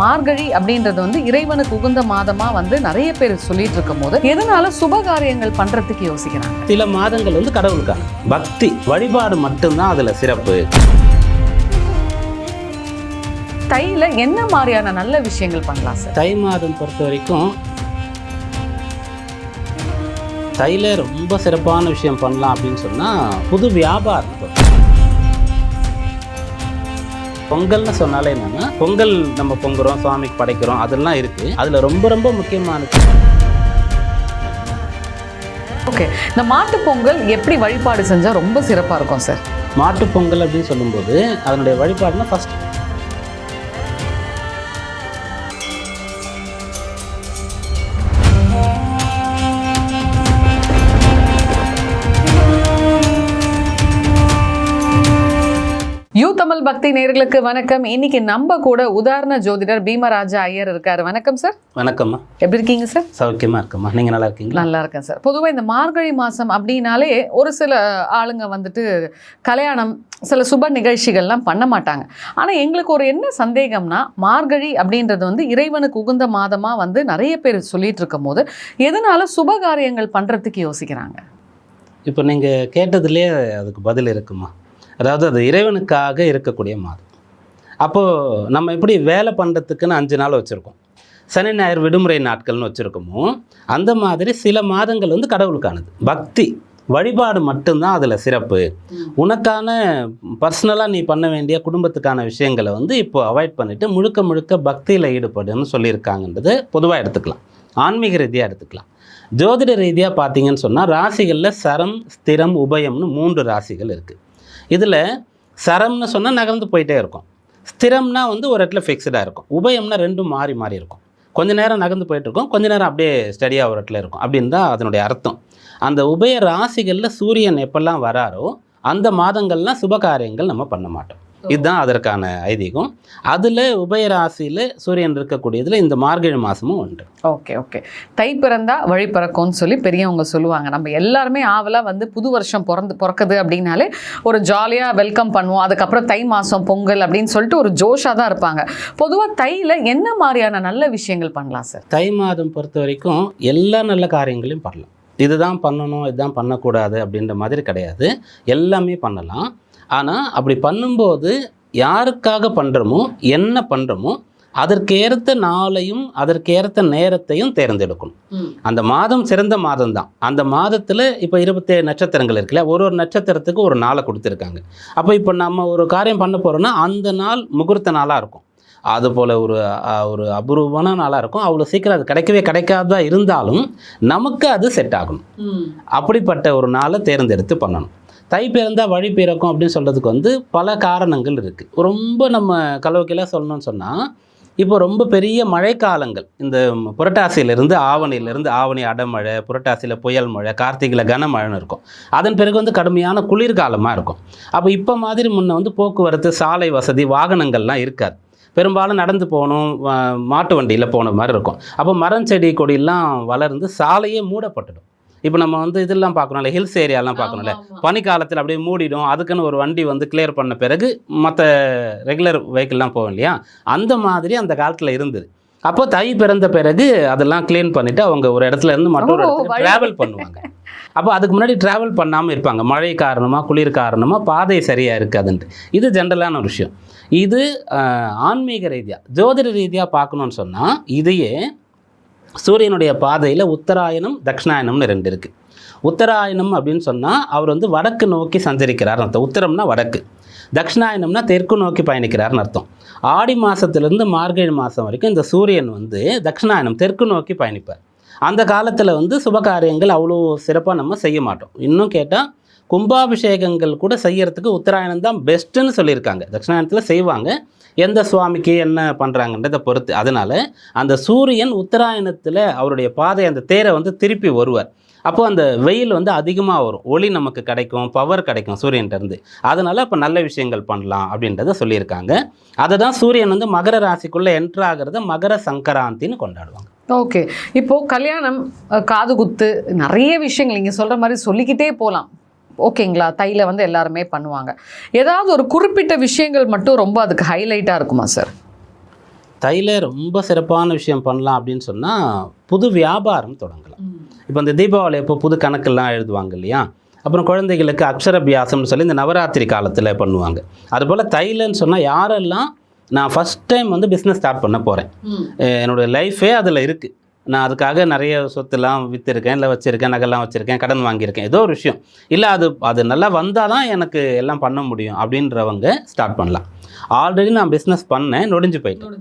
மார்கழி அப்படின்றது வந்து இறைவனுக்கு உகந்த மாதமா வந்து நிறைய பேர் சொல்லிட்டு இருக்கும் போது எதனால சுபகாரியங்கள் பண்றதுக்கு யோசிக்கிறாங்க? சில மாதங்கள் வந்து கடவுளுக்கான பக்தி வழிபாடு மட்டும்தான் அதுல சிறப்பு. தையில என்ன மாதிரியான நல்ல விஷயங்கள் பண்ணலாம் சார்? தை மாதம் பொறுத்த வரைக்கும் தையில ரொம்ப சிறப்பான விஷயம் பண்ணலாம் அப்படின்னு சொன்னா புது வியாபாரம். பொங்கல்னு சொன்னாலே என்னன்னா பொங்கல் நம்ம பொங்குறோம் சுவாமிக்கு படைக்கிறோம் அதெல்லாம் இருக்கு. அதுல ரொம்ப ரொம்ப முக்கியமானது. ஓகே. இந்த மாட்டு பொங்கல் எப்படி வழிபாடு செஞ்சா ரொம்ப சிறப்பா இருக்கும் சார்? மாட்டுப் பொங்கல் அப்படின்னு சொல்லும்போது அதனுடைய வழிபாடுனா ஃபர்ஸ்ட் தமிழ் பக்தி நேயர்களுக்கு வணக்கம். இன்னைக்கு நம்ம கூட உதாரண ஜோதிடர் பீமராஜா ஐயர் இருக்காரு. வணக்கம் சார். வணக்கம்மா. எப்படி இருக்கீங்க சார்? சௌக்கியமா இருக்கம்மா. நீங்க நல்லா இருக்கீங்களா? நல்லா இருக்கேன் சார். பொதுவாக இந்த மார்கழி மாதம் அப்படின்னாலே ஒரு சில ஆளுங்க வந்துட்டு கல்யாணம் சில சுப நிகழ்ச்சிகள்லாம் பண்ண மாட்டாங்க. ஆனால் எங்களுக்கு ஒரு என்ன சந்தேகம்னா மார்கழி அப்படின்றது வந்து இறைவனுக்கு உகந்த மாதமாக வந்து நிறைய பேர் சொல்லிட்டு இருக்கும் போது எதனால சுபகாரியங்கள் பண்ணுறதுக்கு யோசிக்கிறாங்க? இப்போ நீங்க கேட்டதுலேயே அதுக்கு பதில் இருக்குமா அதாவது அது இறைவனுக்காக இருக்கக்கூடிய மாதம். அப்போது நம்ம எப்படி வேலை பண்ணுறதுக்குன்னு அஞ்சு நாள் வச்சுருக்கோம். சனி ஞாயிறு விடுமுறை நாட்கள்னு வச்சுருக்கோமோ அந்த மாதிரி சில மாதங்கள் வந்து கடவுளுக்கானது. பக்தி வழிபாடு மட்டும்தான் அதில் சிறப்பு. உனக்கான பர்சனலாக நீ பண்ண வேண்டிய குடும்பத்துக்கான விஷயங்களை வந்து இப்போ அவாய்ட் பண்ணிவிட்டு முழுக்க முழுக்க பக்தியில் ஈடுபடுன்னு சொல்லியிருக்காங்கன்றது பொதுவாக எடுத்துக்கலாம். ஆன்மீக ரீதியாக எடுத்துக்கலாம். ஜோதிட ரீதியாக பார்த்தீங்கன்னு சொன்னால் ராசிகளில் சரம் ஸ்திரம் உபயம்னு மூன்று ராசிகள் இருக்குது இதில் சரம்னு சொன்னால் நகர்ந்து போயிட்டே இருக்கும். ஸ்திரம்னா வந்து ஒரு இடத்துல ஃபிக்ஸ்டாக இருக்கும். உபயம்னா ரெண்டும் மாறி மாறி இருக்கும். கொஞ்ச நேரம் நகர்ந்து போயிட்டுருக்கும் கொஞ்ச நேரம் அப்படியே ஸ்டடியாக ஒரு இடத்துல இருக்கும். அப்படின்னு தான் அதனுடைய அர்த்தம். அந்த உபய ராசிகளில் சூரியன் எப்பெல்லாம் வராரோ அந்த மாதங்கள்லாம் சுபகாரியங்கள் நம்ம பண்ண மாட்டோம். இதுதான் அதற்கான ஐதீகம். அதில் உபய ராசியில் சூரியன் இருக்கக்கூடியதில் இந்த மார்கழி மாதமும் உண்டு. Okay okay. தை பிறந்தா வழி பிறக்கும்னு சொல்லி பெரியவங்க சொல்லுவாங்க. நம்ம எல்லாருமே ஆவலாக வந்து புது வருஷம் பிறந்து பிறக்குது அப்படின்னாலே ஒரு ஜாலியாக வெல்கம் பண்ணுவோம். அதுக்கப்புறம் தை மாதம் பொங்கல் அப்படின்னு சொல்லிட்டு ஒரு ஜோஷாக தான் இருப்பாங்க. பொதுவாக தையில் என்ன மாதிரியான நல்ல விஷயங்கள் பண்ணலாம் சார் தை மாதம் பொறுத்த வரைக்கும் எல்லா நல்ல காரியங்களையும் பண்ணலாம். இதுதான் பண்ணணும் இதுதான் பண்ணக்கூடாது அப்படின்ற மாதிரி கிடையாது. எல்லாமே பண்ணலாம். ஆனால் அப்படி பண்ணும்போது யாருக்காக பண்ணுறோமோ என்ன பண்ணுறோமோ அதற்கேற்ற நாளையும் அதற்கேற்ற நேரத்தையும் தேர்ந்தெடுக்கணும். அந்த மாதம் சிறந்த மாதம் தான் அந்த மாதத்தில் இப்போ இருபத்தேழு நட்சத்திரங்கள் இருக்குல்ல ஒரு ஒரு நட்சத்திரத்துக்கு ஒரு நாளை கொடுத்துருக்காங்க. அப்போ இப்போ நம்ம ஒரு காரியம் பண்ண போகிறோம்னா அந்த நாள் முகூர்த்த நாளாக இருக்கும். அது போல் ஒரு ஒரு அபூர்வமான நாளாக இருக்கும். அவ்வளோ சீக்கிரம் அது கிடைக்கவே கிடைக்காததா இருந்தாலும் நமக்கு அது செட் ஆகணும். அப்படிப்பட்ட ஒரு நாளை தேர்ந்தெடுத்து பண்ணணும். தை பிறந்தால் வழி பிறக்கும் அப்படின்னு சொல்கிறதுக்கு வந்து பல காரணங்கள் இருக்குது ரொம்ப நம்ம கலோக்கியலாக சொல்லணும்னு சொன்னால் இப்போ ரொம்ப பெரிய மழைக்காலங்கள். இந்த புரட்டாசியிலேருந்து ஆவணியிலேருந்து ஆவணி அடமழை புரட்டாசியில் புயல் மழை கார்த்திகையில் கனமழைன்னு இருக்கும். அதன் பிறகு வந்து கடுமையான குளிர்காலமாக இருக்கும். அப்போ இப்போ மாதிரி முன்ன வந்து போக்குவரத்து சாலை வசதி வாகனங்கள்லாம் இருக்காது. பெரும்பாலும் நடந்து போகணும் மாட்டு வண்டியில் போன மாதிரி இருக்கும். அப்போ மரம் செடி கொடியெல்லாம் வளர்ந்து சாலையே மூடப்பட்டுடும். இப்போ நம்ம வந்து இதெல்லாம் பார்க்கணும்ல ஹில்ஸ் ஏரியாலாம் பார்க்கணும்ல. பனிக்காலத்தில் அப்படியே மூடிடும் அதுக்குன்னு ஒரு வண்டி வந்து கிளியர் பண்ண பிறகு மற்ற ரெகுலர் வெஹிக்கிள்லாம் போகும் இல்லையா? அந்த மாதிரி அந்த காலத்தில் இருந்தது. அப்போ தை பிறந்த பிறகு அதெல்லாம் க்ளீன் பண்ணிவிட்டு அவங்க ஒரு இடத்துல இருந்து மற்றொரு இடத்துக்கு. ட்ராவல் பண்ணுவாங்க. அப்போ அதுக்கு முன்னாடி ட்ராவல் பண்ணாமல் இருப்பாங்க. மழை காரணமாக குளிர் காரணமாக பாதை சரியாக இருக்காதுன்ட்டு. இது ஜென்ரலான ஒரு விஷயம். இது ஆன்மீக ரீதியாக ஜோதிட ரீதியாக பார்க்கணுன்னு சொன்னால் இதையே சூரியனுடைய பாதையில் உத்தராயணம் தட்சிணாயணம்னு ரெண்டு இருக்குது உத்தராயணம் அப்படின்னு சொன்னால் அவர் வந்து வடக்கு நோக்கி சஞ்சரிக்கிறார்னு அர்த்தம். உத்தரம்னா வடக்கு. தக்ஷணாயனம்னா தெற்கு நோக்கி பயணிக்கிறார்னு அர்த்தம். ஆடி மாதத்துலேருந்து மார்கழி மாதம் வரைக்கும் இந்த சூரியன் வந்து தக்ஷணாயனம் தெற்கு நோக்கி பயணிப்பார். அந்த காலத்தில் வந்து சுபகாரியங்கள் அவ்வளோ சிறப்பாக நம்ம செய்ய மாட்டோம். இன்னும் கேட்டால் கும்பாபிஷேகங்கள் கூட செய்யறதுக்கு உத்தராயணம் தான் பெஸ்ட்டுன்னு சொல்லியிருக்காங்க. தட்சிணாயணத்தில் செய்வாங்க. எந்த சுவாமிக்கு என்ன பண்ணுறாங்கன்றதை பொறுத்து. அதனால் அந்த சூரியன் உத்தராயணத்தில் அவருடைய பாதை அந்த தேரை வந்து திருப்பி வருவார். அப்போ அந்த வெயில் வந்து அதிகமாக வரும். ஒளி நமக்கு கிடைக்கும் பவர் கிடைக்கும் சூரியன்கிட்டருந்து. அதனால் அதனால அப்போ நல்ல விஷயங்கள் பண்ணலாம் அப்படின்றத சொல்லியிருக்காங்க. அதை தான் சூரியன் வந்து மகர ராசிக்குள்ளே என்ட்ரு ஆகிறத மகர சங்கராந்தின்னு கொண்டாடுவாங்க. ஓகே. இப்போது கல்யாணம் காது குத்து நிறைய விஷயங்கள். நீங்கள் சொல்கிற மாதிரி சொல்லிக்கிட்டே போகலாம் ஓகேங்களா? தையில வந்து எல்லாருமே பண்ணுவாங்க. ஏதாவது ஒரு குறிப்பிட்ட விஷயங்கள் மட்டும் ரொம்ப அதுக்கு ஹைலைட்டாக இருக்குமா சார் தைல ரொம்ப சிறப்பான விஷயம் பண்ணலாம் அப்படின்னு சொன்னால் புது வியாபாரம் தொடங்கலாம். இப்போ இந்த தீபாவளி அப்போ புது கணக்கெல்லாம் எழுதுவாங்க இல்லையா? அப்புறம் குழந்தைகளுக்கு அக்ஷரபியாசம்னு சொல்லி இந்த நவராத்திரி காலத்தில் பண்ணுவாங்க. அதுபோல் தைலன்னு சொன்னால் யாரெல்லாம் நான் ஃபஸ்ட் டைம் வந்து பிஸ்னஸ் ஸ்டார்ட் பண்ண போகிறேன் என்னோட லைஃபே அதில் இருக்குது நான் அதுக்காக நிறைய சொத்துலாம் விற்றுருக்கேன் இல்லை வச்சுருக்கேன் நகைலாம் வச்சுருக்கேன் கடன் வாங்கியிருக்கேன். ஏதோ ஒரு விஷயம். இல்லை அது அது நல்லா வந்தால் தான் எனக்கு எல்லாம் பண்ண முடியும் அப்படின்றவங்க ஸ்டார்ட் பண்ணலாம். ஆல்ரெடி நான் பிஸ்னஸ் பண்ணேன் நொடிஞ்சு போயிட்டேன்.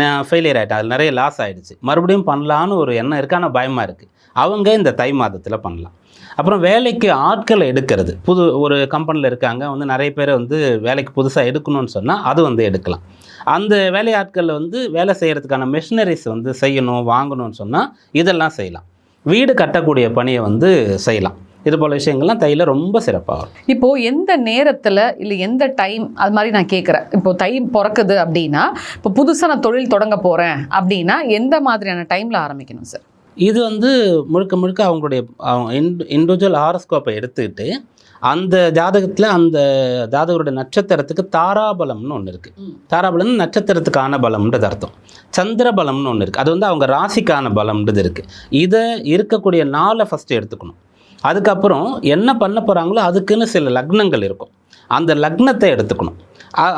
நான் ஃபெயிலியர் ஆகிட்டேன் அது நிறைய லாஸ் ஆகிடுச்சு மறுபடியும் பண்ணலான்னு ஒரு எண்ணம் இருக்குது ஆனால் பயமாக இருக்குது அவங்க இந்த தை மாதத்தில் பண்ணலாம். அப்புறம் வேலைக்கு ஆட்களை எடுக்கிறது. புது ஒரு கம்பெனியில் இருக்காங்க வந்து நிறைய பேரை வந்து வேலைக்கு புதுசாக எடுக்கணும்னு சொன்னால் அது வந்து எடுக்கலாம். அந்த வேலை ஆட்களில் வந்து வேலை செய்கிறதுக்கான மிஷினரிஸ் வந்து செய்யணும் வாங்கணும்னு சொன்னால் இதெல்லாம் செய்யலாம். வீடு கட்டக்கூடிய பணியை வந்து செய்யலாம். இது போல் விஷயங்கள்லாம் தையில் ரொம்ப சிறப்பாக வரும் இப்போ எந்த நேரத்துல இல்ல எந்த டைம் அது மாதிரி நான் கேட்குறேன் இப்போ தை பிறக்குது அப்படின்னா இப்போ புதுசா நான் தொழில் தொடங்க போறேன் அப்படின்னா எந்த மாதிரியான டைம்ல ஆரம்பிக்கணும் சார் இது வந்து முழுக்க முழுக்க அவங்களுடைய அவங்க இண்டிவிஜுவல் ஹாரஸ்கோப்பை எடுத்துக்கிட்டு அந்த ஜாதகத்தில் அந்த ஜாதகருடைய நட்சத்திரத்துக்கு தாராபலம்னு ஒன்று இருக்குது தாராபலம் நட்சத்திரத்துக்கான பலம்ன்றது அர்த்தம். சந்திர பலம்னு ஒன்று இருக்குது அது வந்து அவங்க ராசிக்கான பலம்ன்றது இருக்குது இதை இருக்கக்கூடிய நாளை ஃபஸ்ட்டு எடுத்துக்கணும். அதுக்கப்புறம் என்ன பண்ண போகிறாங்களோ அதுக்குன்னு சில லக்னங்கள் இருக்கும். அந்த லக்னத்தை எடுத்துக்கணும்.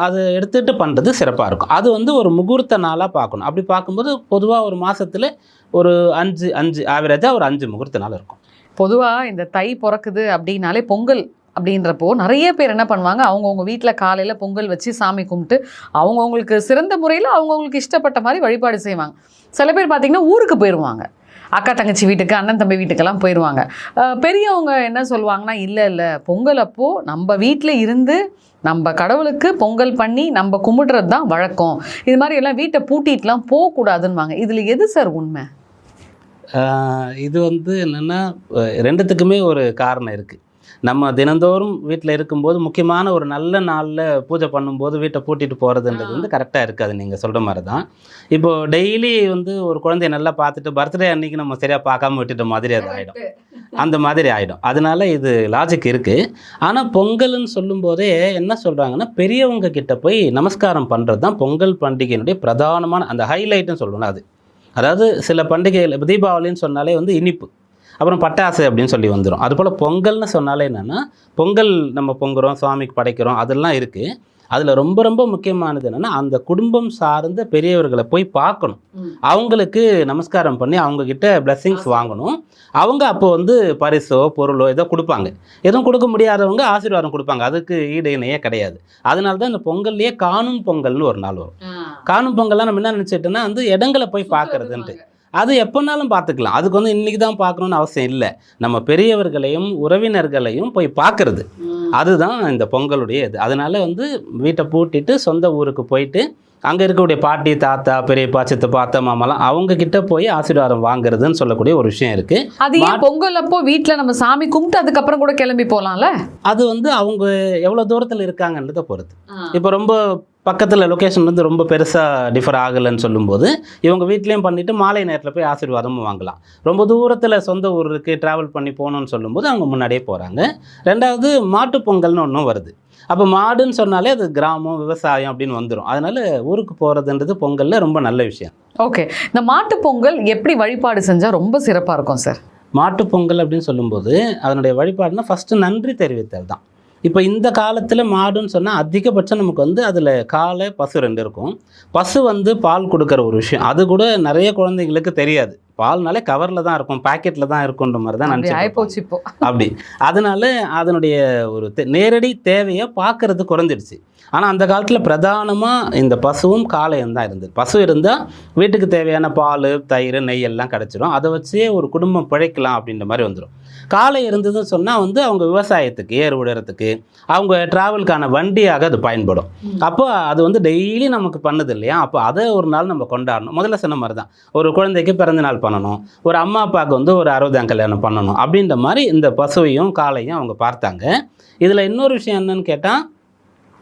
அதை எடுத்துகிட்டு பண்ணுறது சிறப்பாக இருக்கும். அது வந்து ஒரு முகூர்த்த நாளாக பார்க்கணும். அப்படி பார்க்கும்போது பொதுவாக ஒரு மாதத்தில் ஒரு அஞ்சு அஞ்சு ஆவரேஜாக ஒரு அஞ்சு முகூர்த்த நாள் இருக்கும். பொதுவாக இந்த தை பிறக்குது அப்படின்னாலே பொங்கல் அப்படின்றப்போ நிறைய பேர் என்ன பண்ணுவாங்க? அவங்கவுங்க வீட்டில் காலையில் பொங்கல் வச்சு சாமி கும்பிட்டு அவங்கவுங்களுக்கு சிறந்த முறையில் அவங்கவுங்களுக்கு இஷ்டப்பட்ட மாதிரி வழிபாடு செய்வாங்க. சில பேர் பார்த்திங்கன்னா ஊருக்கு போயிடுவாங்க அக்கா தங்கச்சி வீட்டுக்கு அண்ணன் தம்பி வீட்டுக்கெல்லாம் போயிடுவாங்க பெரியவங்க என்ன சொல்லுவாங்கன்னா இல்லை இல்லை பொங்கல் அப்போது நம்ம வீட்டில் இருந்து நம்ம கடவுளுக்கு பொங்கல் பண்ணி நம்ம கும்பிடுறது தான் வழக்கம். இது மாதிரி எல்லாம் வீட்டை பூட்டிட்டுலாம் போகக்கூடாதுன்னுவாங்க. இதில் எது சார் உண்மை? இது வந்து என்னென்னா ரெண்டுத்துக்குமே ஒரு காரணம் இருக்குது நம்ம தினந்தோறும் வீட்டில் இருக்கும்போது முக்கியமான ஒரு நல்ல நாளில் பூஜை பண்ணும்போது வீட்டை பூட்டிட்டு போகிறதுன்றது வந்து கரெக்டாக இருக்காது. நீங்கள் சொல்கிற மாதிரி தான் இப்போது டெய்லி வந்து ஒரு குழந்தைய நல்லா பார்த்துட்டு பர்த்டே அன்னைக்கு நம்ம சரியாக பார்க்காம விட்டுட்ட மாதிரி அது ஆகிடும் அந்த மாதிரி ஆகிடும் அதனால இது லாஜிக் இருக்குது ஆனால் பொங்கல்னு சொல்லும்போதே என்ன சொல்கிறாங்கன்னா பெரியவங்க கிட்ட போய் நமஸ்காரம் பண்ணுறது தான் பொங்கல் பண்டிகையினுடைய பிரதானமான அந்த ஹைலைட்னு சொல்லணும் அது. அதாவது சில பண்டிகைகள் இப்போ தீபாவளின்னு சொன்னாலே வந்து இனிப்பு அப்புறம் பட்டாசு அப்படின்னு சொல்லி வந்துடும் அதுபோல் பொங்கல்னு சொன்னாலே என்னென்னா பொங்கல் நம்ம பொங்குறோம் சுவாமிக்கு படைக்கிறோம் அதெல்லாம் இருக்குது அதில் ரொம்ப ரொம்ப முக்கியமானது என்னென்னா அந்த குடும்பம் சார்ந்த பெரியவர்களை போய் பார்க்கணும். அவங்களுக்கு நமஸ்காரம் பண்ணி அவங்கக்கிட்ட blessings வாங்கணும். அவங்க அப்போ வந்து பரிசோ பொருளோ ஏதோ கொடுப்பாங்க. எதுவும் கொடுக்க முடியாதவங்க ஆசீர்வாதம் கொடுப்பாங்க. அதுக்கு ஈடு இணையே கிடையாது. அதனால தான் இந்த பொங்கல்லையே காணும் பொங்கல்னு ஒரு நாள் வரும். காணும் பொங்கல்லாம் நம்ம என்ன நினச்சிட்டோன்னா வந்து இடங்களை போய் பார்க்கறதுன்ட்டு. அது எப்போனாலும் பார்த்துக்கலாம். அதுக்கு வந்து இன்றைக்கி தான் பார்க்கணுன்னு அவசியம் இல்லை. நம்ம பெரியவர்களையும் உறவினர்களையும் போய் பார்க்கறது. அதுதான் இந்த பொங்கலுடைய இது. அதனால வந்து வீட்டை பூட்டிட்டு சொந்த ஊருக்கு போயிட்டு அங்கே இருக்கக்கூடிய பாட்டி தாத்தா பெரியப்பா சித்தப்பா அத்தை மாமாலாம் அவங்க கிட்ட போய் ஆசீர்வாதம் வாங்குறதுன்னு சொல்லக்கூடிய ஒரு விஷயம் இருக்குது அது ஏன் பொங்கல் அப்போ வீட்டில் நம்ம சாமி கும்பிட்டு அதுக்கப்புறம் கூட கிளம்பி போகலாம்ல அது வந்து அவங்க எவ்வளோ தூரத்தில் இருக்காங்கன்றதை பொறுத்து. இப்போ ரொம்ப பக்கத்தில் லொக்கேஷன் வந்து ரொம்ப பெருசாக டிஃபர் ஆகலைன்னு சொல்லும்போது இவங்க வீட்லேயும் பண்ணிவிட்டு மாலை நேரத்தில் போய் ஆசீர்வாதமும் வாங்கலாம். ரொம்ப தூரத்தில் சொந்த ஊருக்கு ட்ராவல் பண்ணி போகணுன்னு சொல்லும்போது அவங்க முன்னாடியே போகிறாங்க ரெண்டாவது மாட்டுப் பொங்கல்னு ஒன்றும் வருது. அப்போ மாடுன்னு சொன்னாலே அது கிராமம் விவசாயம் அப்படின்னு வந்துடும் அதனால் ஊருக்கு போகிறதுன்றது பொங்கலில் ரொம்ப நல்ல விஷயம். ஓகே இந்த மாட்டுப் பொங்கல் எப்படி வழிபாடு செஞ்சால் ரொம்ப சிறப்பாக இருக்கும் சார் மாட்டுப் பொங்கல் அப்படின்னு சொல்லும்போது அதனுடைய வழிபாடுனா ஃபஸ்ட்டு நன்றி தெரிவித்தல் தான். இப்போ இந்த காலத்தில் மாடுன்னு சொன்னால் அதிகபட்சம் நமக்கு வந்து அதில் காலை பசு ரெண்டு இருக்கும். பசு வந்து பால் கொடுக்குற ஒரு விஷயம். அது கூட நிறைய குழந்தைங்களுக்கு தெரியாது. பால்னாலே கவரில் தான் இருக்கும் பாக்கெட்டில் தான் இருக்குன்ற மாதிரி தான் நினச்சி இப்போ. அப்படி. அதனால அதனுடைய ஒரு நேரடி தேவையை பார்க்கறது குறைஞ்சிடுச்சு. ஆனால் அந்த காலத்தில் பிரதானமாக இந்த பசுவும் காளையும் தான் இருந்தது. பசு இருந்தால் வீட்டுக்கு தேவையான பால் தயிர் நெய் எல்லாம் கிடச்சிரும். அதை வச்சே ஒரு குடும்பம் பிழைக்கலாம் அப்படின்ற மாதிரி வந்துடும் காளை இருந்ததுன்னு சொன்னால் வந்து அவங்க விவசாயத்துக்கு ஏர் விடுறதுக்கு அவங்க ட்ராவலுக்கான வண்டியாக அது பயன்படும். அப்போ அது வந்து டெய்லி நமக்கு பண்ணுது இல்லையா? அப்போ அதை ஒரு நாள் நம்ம கொண்டாடணும். முதல்ல சொன்ன மாதிரி தான் ஒரு குழந்தைக்கு பிறந்த நாள் பண்ணணும். ஒரு அம்மா அப்பாவுக்கு வந்து ஒரு அறுபதாம் கல்யாணம் பண்ணணும். அப்படின்ற மாதிரி இந்த பசுவையும் காளையும் அவங்க பார்த்தாங்க. இதில் இன்னொரு விஷயம் என்னன்னு கேட்டால்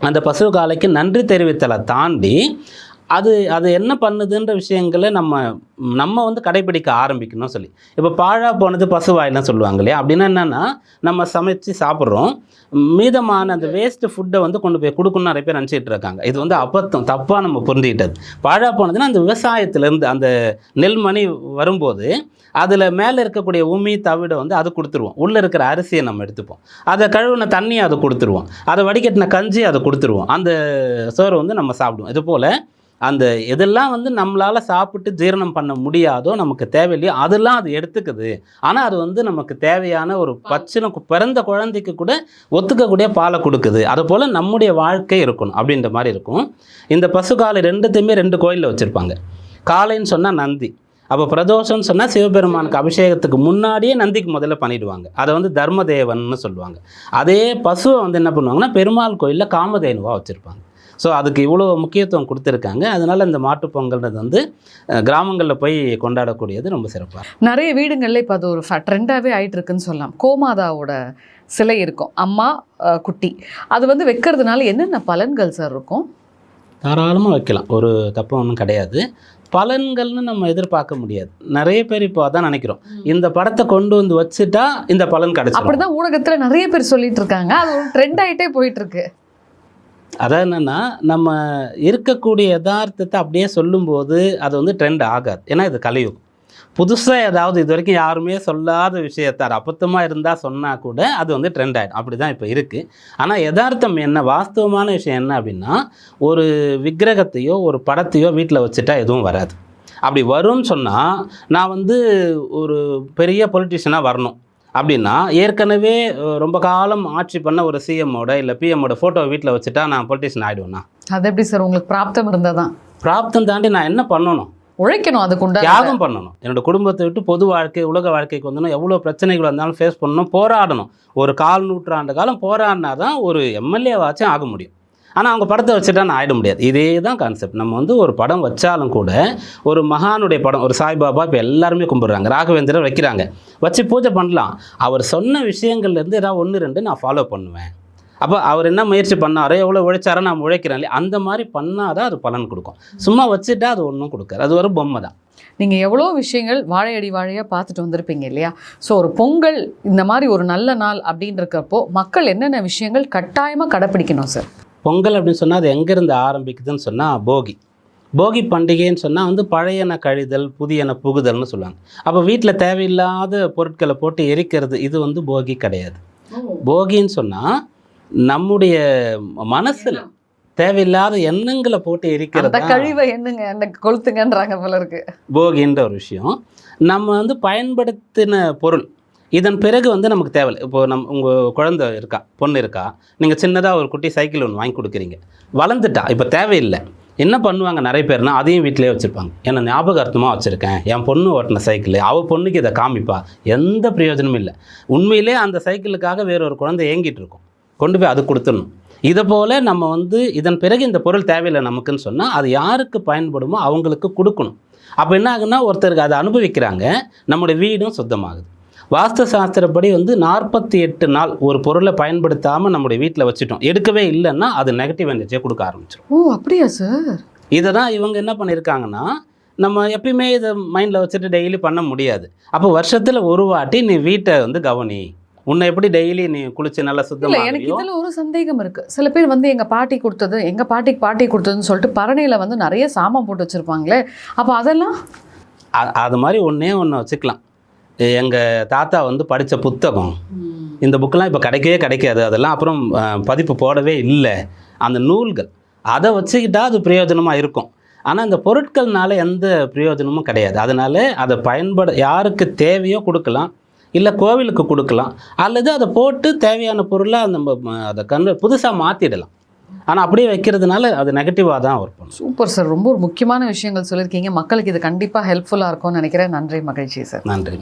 அந்த பசு காளைக்கு நன்றி தெரிவித்தலை தாண்டி அது அது என்ன பண்ணுதுன்ற விஷயங்களை நம்ம நம்ம வந்து கடைபிடிக்க ஆரம்பிக்கணும் சொல்லி. இப்போ பாழா போனது பசுவாயிலாம் சொல்லுவாங்க இல்லையா அப்படின்னா என்னென்னா நம்ம சமைச்சு சாப்பிட்றோம். மீதமான அந்த வேஸ்ட்டு ஃபுட்டை வந்து கொண்டு போய் கொடுக்கணும்னு நிறைய பேர் நினச்சிட்டு இருக்காங்க. இது வந்து அபத்தம் தப்பாக நம்ம புரிஞ்சுக்கிட்டது. பாழா போனதுன்னா அந்த விவசாயத்துலேருந்து அந்த நெல்மணி வரும்போது அதில் மேலே இருக்கக்கூடிய உமி தவிட வந்து அது கொடுத்துருவோம். உள்ளே இருக்கிற அரிசியை நம்ம எடுத்துப்போம். அதை கழுவின தண்ணியை அதை கொடுத்துருவோம். அதை வடிகட்டின கஞ்சி அதை கொடுத்துருவோம். அந்த சோறு வந்து நம்ம சாப்பிடுவோம். இது போல் அந்த எதெல்லாம் வந்து நம்மளால் சாப்பிட்டு ஜீரணம் பண்ண முடியாதோ நமக்கு தேவையில்லையோ அதெல்லாம் அது எடுத்துக்குது. ஆனால் அது வந்து நமக்கு தேவையான ஒரு பச்சின பிறந்த குழந்தைக்கு கூட ஒத்துக்கக்கூடிய பாலை கொடுக்குது. அது போல் நம்முடைய வாழ்க்கை இருக்கணும் அப்படின்ற மாதிரி இருக்கும். இந்த பசுகாலை ரெண்டுத்தையுமே ரெண்டு கோயிலில் வச்சுருப்பாங்க. காளைன்னு சொன்னால் நந்தி. அப்போ பிரதோஷம்னு சொன்னால் சிவபெருமானுக்கு அபிஷேகத்துக்கு முன்னாடியே நந்திக்கு முதல்ல பண்ணிடுவாங்க. அதை வந்து தர்மதேவன்னு சொல்லுவாங்க. அதே பசுவை வந்து என்ன பண்ணுவாங்கன்னா பெருமாள் கோயிலில் காமதேனுவாக வச்சுருப்பாங்க. ஸோ அதுக்கு இவ்வளோ முக்கியத்துவம் கொடுத்துருக்காங்க. அதனால் இந்த மாட்டுப் பொங்கல்ன்றது வந்து கிராமங்களில் போய் கொண்டாடக்கூடியது ரொம்ப சிறப்பாக நிறைய வீடுங்களில் இப்போ அது ஒரு ட்ரெண்டாகவே ஆயிட்டு இருக்குன்னு சொல்லலாம். கோமாதாவோட சிலை இருக்கும். அம்மா குட்டி. அது வந்து வைக்கிறதுனால என்னென்ன பலன்கள் சார் இருக்கும்? தாராளமாக வைக்கலாம். ஒரு தப்பு ஒன்றும் கிடையாது. பலன்கள்னு நம்ம எதிர்பார்க்க முடியாது. நிறைய பேர் இப்போ அதான் நினைக்கிறோம். இந்த படத்தை கொண்டு வந்து வச்சுட்டா இந்த பலன் கிடைச்சிடும் அப்படிதான் ஊடகத்துல நிறைய பேர் சொல்லிட்டு இருக்காங்க. அது ஒரு ட்ரெண்ட் ஆயிட்டே போயிட்டு இருக்கு. அதான் என்னென்னா நம்ம இருக்கக்கூடிய யதார்த்தத்தை அப்படியே சொல்லும்போது அது வந்து ட்ரெண்ட் ஆகாது. ஏன்னா இது கலியுகம். புதுசாக ஏதாவது இது வரைக்கும் யாருமே சொல்லாத விஷயத்த அபத்தமாக இருந்தால் சொன்னால் கூட அது வந்து ட்ரெண்ட் ஆகிடும் அப்படி தான் இப்போ இருக்குது ஆனால் யதார்த்தம் என்ன வாஸ்தவமான விஷயம் என்ன அப்படின்னா ஒரு விக்கிரகத்தையோ ஒரு படத்தையோ வீட்டில் வச்சுட்டா எதுவும் வராது. அப்படி வரும்னு சொன்னால் நான் வந்து ஒரு பெரிய பொலிட்டிஷியனாக வரணும். அப்படின்னா ஏற்கனவே ரொம்ப காலம் ஆட்சி பண்ண ஒரு சிஎம்மோட இல்லை பிஎம்மோட ஃபோட்டோ வீட்டில் வச்சுட்டா நான் பொலிட்டிஷியன் ஆகிடுவேண்ணா அது எப்படி சார் உங்களுக்கு பிராப்தம் இருந்ததான்? பிராப்தம் தாண்டி நான் என்ன பண்ணணும்? உழைக்கணும் அதுக்குண்டா தியாகம் பண்ணணும். என்னோட குடும்பத்தை விட்டு பொது வாழ்க்கை உலக வாழ்க்கைக்கு வந்தணும் எவ்வளோ பிரச்சனைகள் வந்தாலும் ஃபேஸ் பண்ணணும் போராடணும். ஒரு கால் நூற்றாண்டு காலம் போராடினா தான் ஒரு எம்எல்ஏவாச்சும் ஆக முடியும். ஆனால் அவங்க படத்தை வச்சுட்டா நான் ஆயிட முடியாது. இதே தான் கான்செப்ட் நம்ம வந்து ஒரு படம் வச்சாலும் கூட ஒரு மகானுடைய படம் ஒரு சாய்பாபா இப்போ எல்லாருமே கும்பிட்றாங்க. ராகவேந்திரர் வைக்கிறாங்க. வச்சு பூஜை பண்ணலாம். அவர் சொன்ன விஷயங்கள்லேருந்து ஏதாவது ஒன்று ரெண்டு நான் ஃபாலோ பண்ணுவேன். அப்போ அவர் என்ன முயற்சி பண்ணாரோ எவ்வளோ உழைச்சாரோ நான் உழைக்கிறேன் இல்லையா? அந்த மாதிரி பண்ணால் தான் அது பலன் கொடுக்கும். சும்மா வச்சுட்டா அது ஒன்றும் கொடுக்காது. அது ஒரு பொம்மை தான். நீங்கள் எவ்வளோ விஷயங்கள் வாழையடி வாழையாக பார்த்துட்டு வந்திருப்பீங்க இல்லையா? ஸோ ஒரு பொங்கல் இந்த மாதிரி ஒரு நல்ல நாள் அப்படின்றக்கப்போ மக்கள் என்னென்ன விஷயங்கள் கட்டாயமாக கடைப்பிடிக்கணும் சார் பொங்கல் அப்படின்னு சொன்னால் அது எங்கேருந்து ஆரம்பிக்குதுன்னு சொன்னால் போகி. போகி பண்டிகைன்னு சொன்னால் வந்து பழையன கழிதல் புதியன புகுதல்னு சொல்லுவாங்க. அப்போ வீட்டில் தேவையில்லாத பொருட்களை போட்டு எரிக்கிறது இது வந்து போகி கிடையாது. போகின்னு சொன்னால் நம்முடைய மனசில் தேவையில்லாத எண்ணங்களை போட்டு எரிக்கிறது கழிவை என்னங்க அந்த கொளுத்துங்கன்றாங்க போல இருக்கு. போகின்ற ஒரு விஷயம். நம்ம வந்து பயன்படுத்தின பொருள் இதன் பிறகு வந்து நமக்கு தேவையில்லை. இப்போ நம் உங்கள் குழந்தை இருக்கா பொண்ணு இருக்கா நீங்கள் சின்னதாக ஒரு குட்டி சைக்கிள் ஒன்று வாங்கி கொடுக்குறீங்க. வளர்ந்துட்டா இப்போ தேவையில்லை. என்ன பண்ணுவாங்க நிறைய பேர்னா அதையும் வீட்டிலே வச்சுருப்பாங்க. ஏன்னா ஞாபகார்த்தமாக வச்சுருக்கேன் என் பொண்ணு ஓட்டின சைக்கிள் அவள் பொண்ணுக்கு இதை காமிப்பா எந்த பிரயோஜனமும் இல்லை. உண்மையிலே அந்த சைக்கிளுக்காக வேற ஒரு குழந்தை ஏங்கிட்டு இருக்கும். கொண்டு போய் அது கொடுத்துடணும். இதை போல் நம்ம வந்து இதன் பிறகு இந்த பொருள் தேவையில்லை நமக்குன்னு சொன்னால் அது யாருக்கு பயன்படுமோ அவங்களுக்கு கொடுக்கணும். அப்போ என்ன ஆகுன்னா ஒருத்தருக்கு அதை அனுபவிக்கிறாங்க நம்முடைய வீடும் சுத்தமாகுது வாஸ்து சாஸ்திரப்படி வந்து நாற்பத்தி எட்டு நாள் ஒரு பொருளை பயன்படுத்தாமல் நம்முடைய வீட்டில் வச்சுட்டோம். எடுக்கவே இல்லைன்னா அது நெகட்டிவ் எனர்ஜியை கொடுக்க ஆரம்பிச்சிடும் ஓ அப்படியா சார் இதை தான் இவங்க என்ன பண்ணியிருக்காங்கன்னா நம்ம எப்பயுமே இதை மைண்டில் வச்சுட்டு டெய்லி பண்ண முடியாது. அப்போ வருஷத்தில் ஒரு வாட்டி நீ வீட்டை வந்து கவனி. உன்னை எப்படி டெய்லி நீ குளிச்சு நல்லா இல்ல எனக்கு இதுல ஒரு சந்தேகம் இருக்கு. சில பேர் வந்து எங்க பாட்டி கொடுத்தது எங்க பாட்டிக்கு பாட்டி கொடுத்ததுன்னு சொல்லிட்டு பரணையில வந்து நிறைய சாமான் போட்டு வச்சிருப்பாங்களே. அப்ப அதெல்லாம்? அது மாதிரி ஒன்றே ஒன்று வச்சுக்கலாம். எங்கள் தாத்தா வந்து படித்த புத்தகம். இந்த புக்கெலாம் இப்போ கிடைக்கவே கிடைக்காது. அதெல்லாம் அப்புறம் பதிப்பு போடவே இல்லை. அந்த நூல்கள். அதை வச்சுக்கிட்டா அது பிரயோஜனமாக இருக்கும். ஆனால் இந்த பொருட்கள்னால எந்த பிரயோஜனமும் கிடையாது. அதனால அதை பயன்பட யாருக்கு தேவையோ கொடுக்கலாம். இல்லை கோவிலுக்கு கொடுக்கலாம். அல்லது அதை போட்டு தேவையான பொருளை நம்ம அதை கண்டு புதுசாக மாற்றிடலாம் ஆனால் அப்படியே வைக்கிறதுனால அது நெகட்டிவாக தான் ஒர்க் பண்ணும் சூப்பர் சார். ரொம்ப ஒரு முக்கியமான விஷயங்கள் சொல்லியிருக்கீங்க. மக்களுக்கு இது கண்டிப்பா ஹெல்ப்ஃபுல்லா இருக்கும்னு நினைக்கிறேன். நன்றி மகிழ்ச்சி சார். நன்றி.